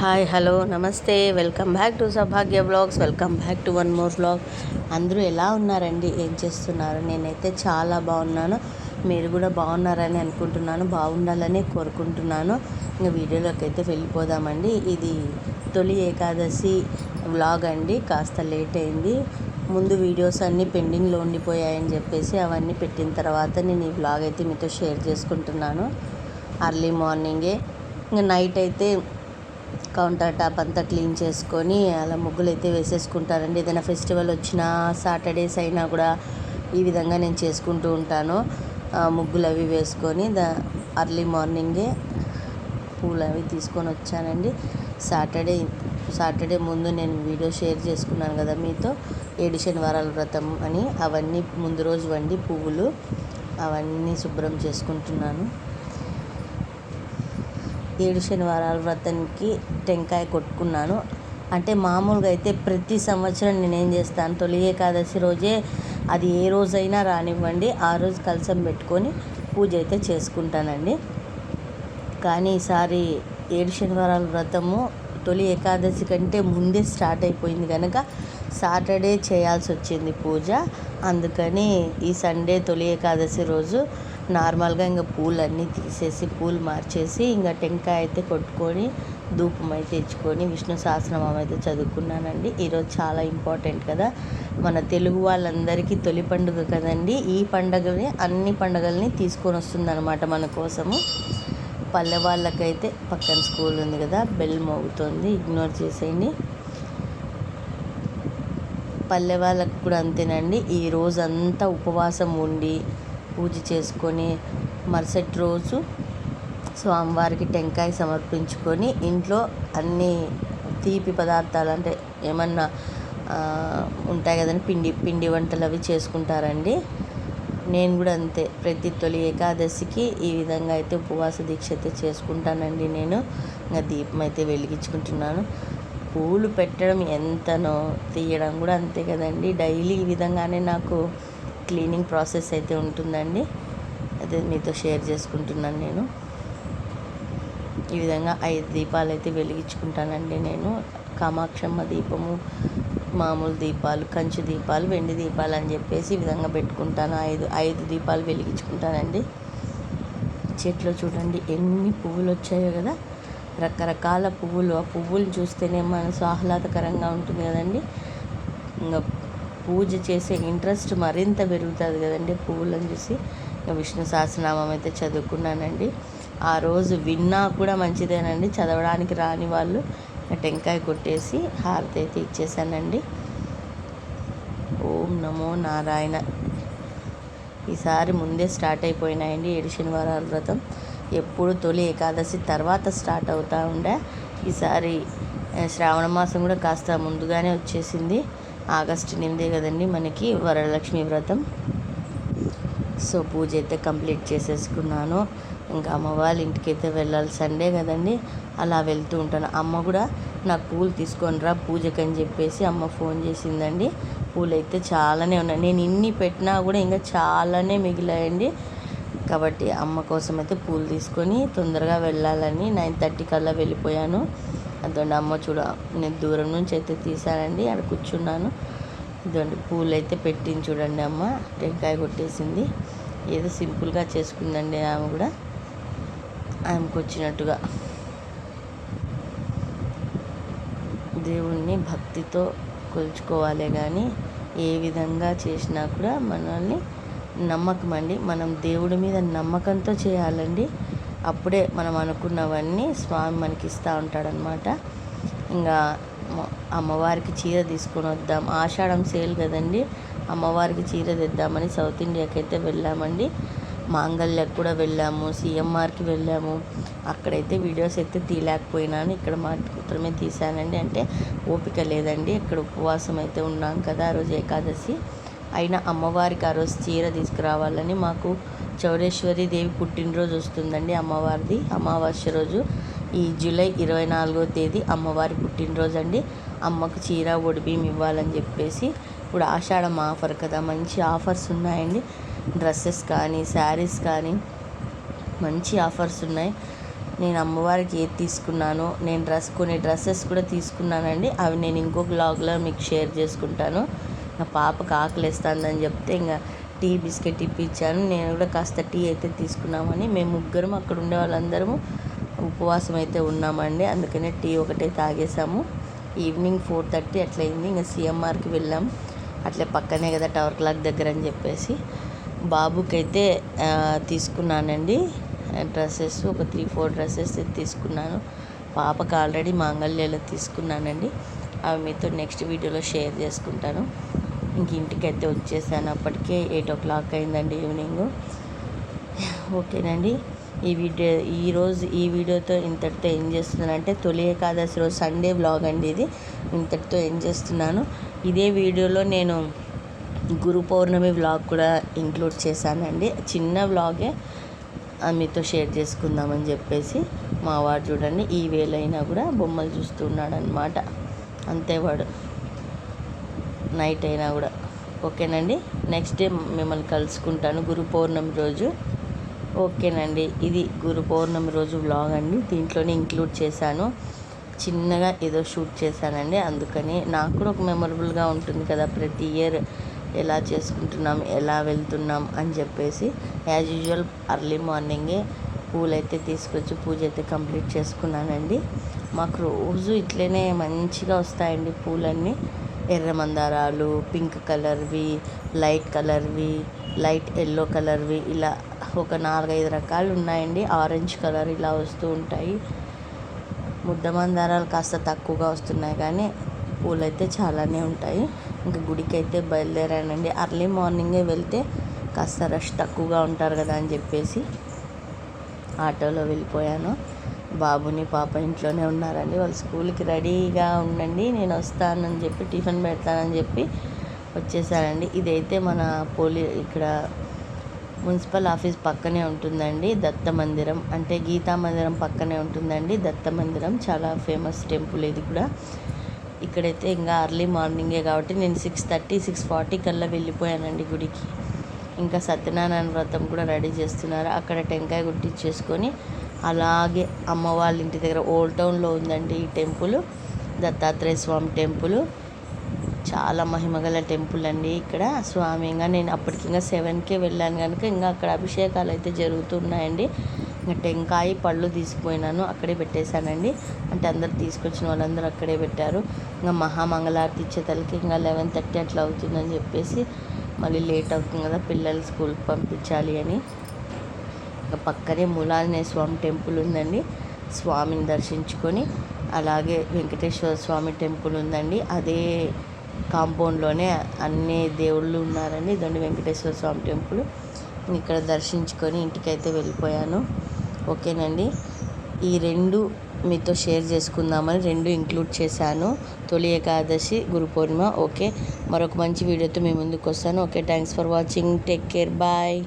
Hi hello namaste. Welcome back to Saubhagya blogs. Welcome back to one more blog. అందరూ ఎలా ఉన్నారండి? ఏం చేస్తున్నారు? నేనైతే చాలా బాగున్నాను. మీరు కూడా బాగున్నారని అనుకుంటున్నాను. బాగుండాలని కోరుకుంటున్నాను. ఇంకా వీడియోలోకి అయితే వెళ్ళిపోదామండి. ఇది తొలి ఏకాదశి వ్లాగ్ అండి. కాస్త లేట్ అయింది. ముందు వీడియోస్ అన్నీ పెండింగ్లో ఉండిపోయాయని చెప్పేసి అవన్నీ పెట్టిన తర్వాత నేను ఈ వ్లాగ్ అయితే మీతో షేర్ చేసుకుంటున్నాను. అర్లీ మార్నింగే. ఇంకా నైట్ అయితే కౌంటర్ టాప్ అంతా క్లీన్ చేసుకొని అలా ముగ్గులు అయితే వేసేసుకుంటారండి. ఏదైనా ఫెస్టివల్ వచ్చినా సాటర్డేస్ అయినా కూడా ఈ విధంగా నేను చేసుకుంటూ ఉంటాను. ముగ్గులు అవి వేసుకొని ద అర్లీ మార్నింగే పూలు అవి తీసుకొని వచ్చానండి. సాటర్డే సాటర్డే ముందు నేను వీడియో షేర్ చేసుకున్నాను కదా మీతో. ఏడు శనివారాల వ్రతం అని అవన్నీ ముందు రోజు వండి పువ్వులు అవన్నీ శుభ్రం చేసుకుంటున్నాను. ఏడు శనివారాల వ్రతానికి టెంకాయ కొట్టుకున్నాను. అంటే మామూలుగా అయితే ప్రతి సంవత్సరం నేనేం చేస్తాను తొలి ఏకాదశి రోజే అది ఏ రోజైనా రానివ్వండి. ఆ రోజు కలసం పెట్టుకొని పూజ అయితే చేసుకుంటానండి. కానీ ఈసారి ఏడు శనివారాల వ్రతము తొలి ఏకాదశి కంటే ముందే స్టార్ట్ అయిపోయింది కనుక సాటర్డే చేయాల్సి వచ్చింది పూజ. అందుకని ఈ సండే తొలి ఏకాదశి రోజు నార్మల్గా ఇంకా పూలు అన్నీ తీసేసి పూలు మార్చేసి ఇంకా టెంకాయ అయితే కొట్టుకొని ధూపం అయితే ఇచ్చుకొని విష్ణు సహస్రనామం అయితే చదువుకున్నానండి. ఈరోజు చాలా ఇంపార్టెంట్ కదా. మన తెలుగు వాళ్ళందరికీ తొలి పండుగ కదండి. ఈ పండుగని అన్ని పండుగల్ని తీసుకొని వస్తుందన్నమాట మన కోసము. పల్లె వాళ్ళకైతే పక్కన స్కూల్ ఉంది కదా బెల్ మోగుతుంది. ఇగ్నోర్ చేసేయండి. పల్లె వాళ్ళకు కూడా అంతేనండి. ఈ రోజంతా ఉపవాసం ఉండి పూజ చేసుకొని మరుసటి రోజు స్వామివారికి టెంకాయ సమర్పించుకొని ఇంట్లో అన్ని తీపి పదార్థాలు అంటే ఏమన్నా ఉంటాయి కదండి పిండి పిండి వంటలు అవి చేసుకుంటారండి. నేను కూడా అంతే ప్రతి తొలి ఏకాదశికి ఈ విధంగా అయితే ఉపవాస దీక్ష అయితే చేసుకుంటానండి నేను. ఇంకా దీపం అయితే వెలిగించుకుంటున్నాను. పూలు పెట్టడం ఎంతనో తీయడం కూడా అంతే కదండి. డైలీ ఈ విధంగానే నాకు క్లీనింగ్ ప్రాసెస్ అయితే ఉంటుందండి. అదే మీతో షేర్ చేసుకుంటున్నాను నేను. ఈ విధంగా ఐదు దీపాలు అయితే వెలిగించుకుంటానండి నేను. కామాక్షమ్మ దీపము మామూలు దీపాలు కంచు దీపాలు వెండి దీపాలు అని చెప్పేసి ఈ విధంగా పెట్టుకుంటాను. ఐదు ఐదు దీపాలు వెలిగించుకుంటానండి. చెట్లు చూడండి ఎన్ని పువ్వులు వచ్చాయో కదా. రకరకాల పువ్వులు. ఆ పువ్వులు చూస్తేనే మనసు ఆహ్లాదకరంగా ఉంటుంది కదండి. ఇంకా పూజ చేసే ఇంట్రెస్ట్ మరింత పెరుగుతుంది కదండి పువ్వులను చూసి. విష్ణు సహస్రనామం అయితే చదువుకున్నానండి. ఆ రోజు విన్నా కూడా మంచిదేనండి. చదవడానికి రాని వాళ్ళు టెంకాయ కొట్టేసి హారతి అయితే ఇచ్చేసానండి. ఓం నమో నారాయణ. ఈసారి ముందే స్టార్ట్ అయిపోయినాయండి ఏడు శనివారాల వ్రతం. ఎప్పుడు తొలి ఏకాదశి తర్వాత స్టార్ట్ అవుతూ ఉండే. ఈసారి శ్రావణ మాసం కూడా కాస్త ముందుగానే వచ్చేసింది. ఆగస్ట్ ఎనిమిదే కదండి మనకి వరలక్ష్మి వ్రతం. సో పూజ అయితే కంప్లీట్ చేసేసుకున్నాను. ఇంకా అమ్మ వాళ్ళ ఇంటికి అయితే వెళ్ళాలి. సండే కదండి అలా వెళ్తూ ఉంటాను. అమ్మ కూడా నాకు పూలు తీసుకొని రా పూజకి అని చెప్పేసి అమ్మ ఫోన్ చేసిందండి. పూలు అయితే చాలానే ఉన్నాయి. నేను ఇన్ని పెట్టినా కూడా ఇంకా చాలానే మిగిలాయండి. కాబట్టి అమ్మ కోసం అయితే పూలు తీసుకొని తొందరగా వెళ్ళాలని నైన్ థర్టీ కల్లా వెళ్ళిపోయాను. అదండి అమ్మ చూడ నేను దూరం నుంచి అయితే తీసానండి అక్కడ కూర్చున్నాను. ఇదండి పూలు అయితే పెట్టింది చూడండి అమ్మ టెంకాయ కొట్టేసింది. ఏదో సింపుల్గా చేసుకుందండి ఆమె కూడా. ఆమెకు వచ్చినట్టుగా. దేవుణ్ణి భక్తితో కొలుచుకోవాలి కానీ ఏ విధంగా చేసినా కూడా మనల్ని నమ్మకం అండి మనం దేవుడి మీద నమ్మకంతో చేయాలండి. అప్పుడే మనం అనుకున్నవన్నీ స్వామి మనకి ఇస్తూ ఉంటాడనమాట ఇంకా అమ్మవారికి చీర తీసుకొని వద్దాం. ఆషాఢం సేల్ కదండి. అమ్మవారికి చీర తెద్దామని సౌత్ ఇండియాకి అయితే వెళ్ళామండి. మాంగళ్యకు కూడా వెళ్ళాము. సిఎంఆర్కి వెళ్ళాము. అక్కడైతే వీడియోస్ అయితే తీయలేకపోయినాను ఇక్కడ మాత్రమే తీశానండి. అంటే ఓపిక లేదండి. ఇక్కడ ఉపవాసం అయితే ఉన్నాం కదా. ఆ రోజు ఏకాదశి. అయినా అమ్మవారికి ఆ రోజు చీర తీసుకురావాలని మాకు చౌడేశ్వరి దేవి పుట్టినరోజు వస్తుందండి అమ్మవారిది. అమావాస్య రోజు. ఈ జూలై ఇరవై నాలుగో తేదీ అమ్మవారి పుట్టినరోజు అండి. అమ్మకు చీర ఒడిబియం ఇవ్వాలని చెప్పేసి ఇప్పుడు ఆషాఢం ఆఫర్ కదా మంచి ఆఫర్స్ ఉన్నాయండి. డ్రెస్సెస్ కానీ శారీస్ కానీ మంచి ఆఫర్స్ ఉన్నాయి. నేను అమ్మవారికి ఏది తీసుకున్నానో నేను డ్రెస్ కొన్ని డ్రెస్సెస్ కూడా తీసుకున్నానండి. అవి నేను ఇంకో బ్లాగ్లో మీకు షేర్ చేసుకుంటాను. నా పాపకు ఆకలిస్తుందని చెప్తే ఇంకా టీ బిస్కెట్ ఇప్పించాను. నేను కూడా కాస్త టీ అయితే తీసుకున్నామని మేము ముగ్గురం అక్కడ ఉండే వాళ్ళందరము ఉపవాసం అయితే ఉన్నామండి. అందుకనే టీ ఒకటే తాగేసాము. ఈవినింగ్ ఫోర్ థర్టీ అట్లా అయింది. ఇంకా సిఎంఆర్కి వెళ్ళాం. అట్లే పక్కనే కదా టవర్ క్లాక్ దగ్గర అని చెప్పేసి బాబుకైతే తీసుకున్నానండి. డ్రెస్సెస్ ఒక త్రీ ఫోర్ డ్రెస్సెస్ తీసుకున్నాను. పాపకు ఆల్రెడీ మాంగళ్యలో తీసుకున్నానండి. అవి మీతో నెక్స్ట్ వీడియోలో షేర్ చేసుకుంటాను. ఇంక ఇంటికైతే వచ్చేసాను. అప్పటికే ఎయిట్ ఓ క్లాక్ అయిందండి ఈవినింగ్. ఓకేనండి. ఈ వీడియో ఈరోజు ఈ వీడియోతో ఇంతటితో ఏం చేస్తున్నానంటే తొలి ఏకాదశి రోజు సండే వ్లాగ్ అండి ఇది. ఇంతటితో ఏం చేస్తున్నాను? ఇదే వీడియోలో నేను గురు పౌర్ణమి వ్లాగ్ కూడా ఇంక్లూడ్ చేశానండి. చిన్న వ్లాగే మీతో షేర్ చేసుకుందామని చెప్పేసి మా వాడు చూడండి ఈ వేలైనా కూడా బొమ్మలు చూస్తున్నాడు అనమాట అంతే వాడు. నైట్ అయినా కూడా. ఓకేనండి? నెక్స్ట్ డే మిమ్మల్ని కలుసుకుంటాను. గురు పౌర్ణమి రోజు. ఓకేనండి. ఇది గురు పౌర్ణమి రోజు వ్లాగ్ అండి. దీంట్లోనే ఇంక్లూడ్ చేశాను. చిన్నగా ఏదో షూట్ చేశానండి. అందుకని నాకు కూడా ఒక మెమొరబుల్గా ఉంటుంది కదా. ప్రతి ఇయర్ ఎలా చేసుకుంటున్నాం ఎలా వెళ్తున్నాం అని చెప్పేసి యాజ్ యూజువల్ అర్లీ మార్నింగే పూలు అయితే తీసుకొచ్చి పూజ అయితే కంప్లీట్ చేసుకున్నానండి. మాకు రోజు ఇట్లనే మంచిగా వస్తాయండి పూలన్నీ. ఎర్ర మందారాలు పింక్ కలర్వి లైట్ కలర్వి లైట్ ఎల్లో కలర్వి ఇలా ఒక నాలుగైదు రకాలు ఉన్నాయండి ఆరెంజ్ కలర్ ఇలా వస్తూ ఉంటాయి. ముద్ద మందారాలు కాస్త తక్కువగా వస్తున్నాయి కానీ పూలు అయితే చాలానే ఉంటాయి. ఇంకా గుడికి అయితే బయలుదేరానండి. అర్లీ మార్నింగే వెళ్తే కాస్త రష్ తక్కువగా ఉంటారు కదా అని చెప్పేసి ఆటోలో వెళ్ళిపోయాను. బాబుని పాప ఇంట్లోనే ఉన్నారండి. వాళ్ళు స్కూల్కి రెడీగా ఉండండి నేను వస్తానని చెప్పి టిఫిన్ పెడతానని చెప్పి వచ్చేసారండి. ఇదైతే మన పోలీ ఇక్కడ మున్సిపల్ ఆఫీస్ పక్కనే ఉంటుందండి దత్త మందిరం. అంటే గీతా మందిరం పక్కనే ఉంటుందండి దత్త మందిరం. చాలా ఫేమస్ టెంపుల్ ఇది కూడా. ఇక్కడైతే ఇంకా అర్లీ మార్నింగే కాబట్టి నేను సిక్స్ థర్టీ సిక్స్ ఫార్టీ కల్లా వెళ్ళిపోయానండి గుడికి. ఇంకా సత్యనారాయణ వ్రతం కూడా రెడీ చేస్తున్నారు. అక్కడ టెంకాయ గుట్టించేసుకొని అలాగే అమ్మ వాళ్ళ ఇంటి దగ్గర ఓల్డ్ టౌన్లో ఉందండి ఈ టెంపుల్ దత్తాత్రేయ స్వామి టెంపుల్. చాలా మహిమగల టెంపుల్ అండి ఇక్కడ. స్వామి ఇంకా నేను అప్పటికి ఇంకా సెవెన్కే వెళ్ళాను కనుక ఇంకా అక్కడ అభిషేకాలు అయితే జరుగుతున్నాయండి. ఇంకా టెంకాయ పళ్ళు తీసుకుపోయినాను అక్కడే పెట్టేశానండి. అంటే అందరు తీసుకొచ్చిన వాళ్ళందరూ అక్కడే పెట్టారు. ఇంకా మహామంగళారతి ఇచ్చేతలకి ఇంకా లెవెన్ థర్టీ అట్లా అవుతుందని చెప్పేసి మళ్ళీ లేట్ అవుతుంది కదా పిల్లలు స్కూల్కి పంపించాలి అని. ఇంకా పక్కనే మూలాలనే స్వామి టెంపుల్ ఉందండి. స్వామిని దర్శించుకొని అలాగే వెంకటేశ్వర స్వామి టెంపుల్ ఉందండి. అదే కాంపౌండ్లోనే అన్ని దేవుళ్ళు ఉన్నారండి. దండి వెంకటేశ్వర స్వామి టెంపుల్. ఇక్కడ దర్శించుకొని ఇంటికైతే వెళ్ళిపోయాను. ఓకేనండి. ఈ రెండు మీతో షేర్ చేసుకుందామని రెండు ఇంక్లూడ్ చేశాను. తొలి ఏకాదశి గురు పూర్ణిమ. ఓకే. మరొక మంచి వీడియోతో మీ ముందుకు వస్తాను. Okay. Thanks for watching. Take care. Bye.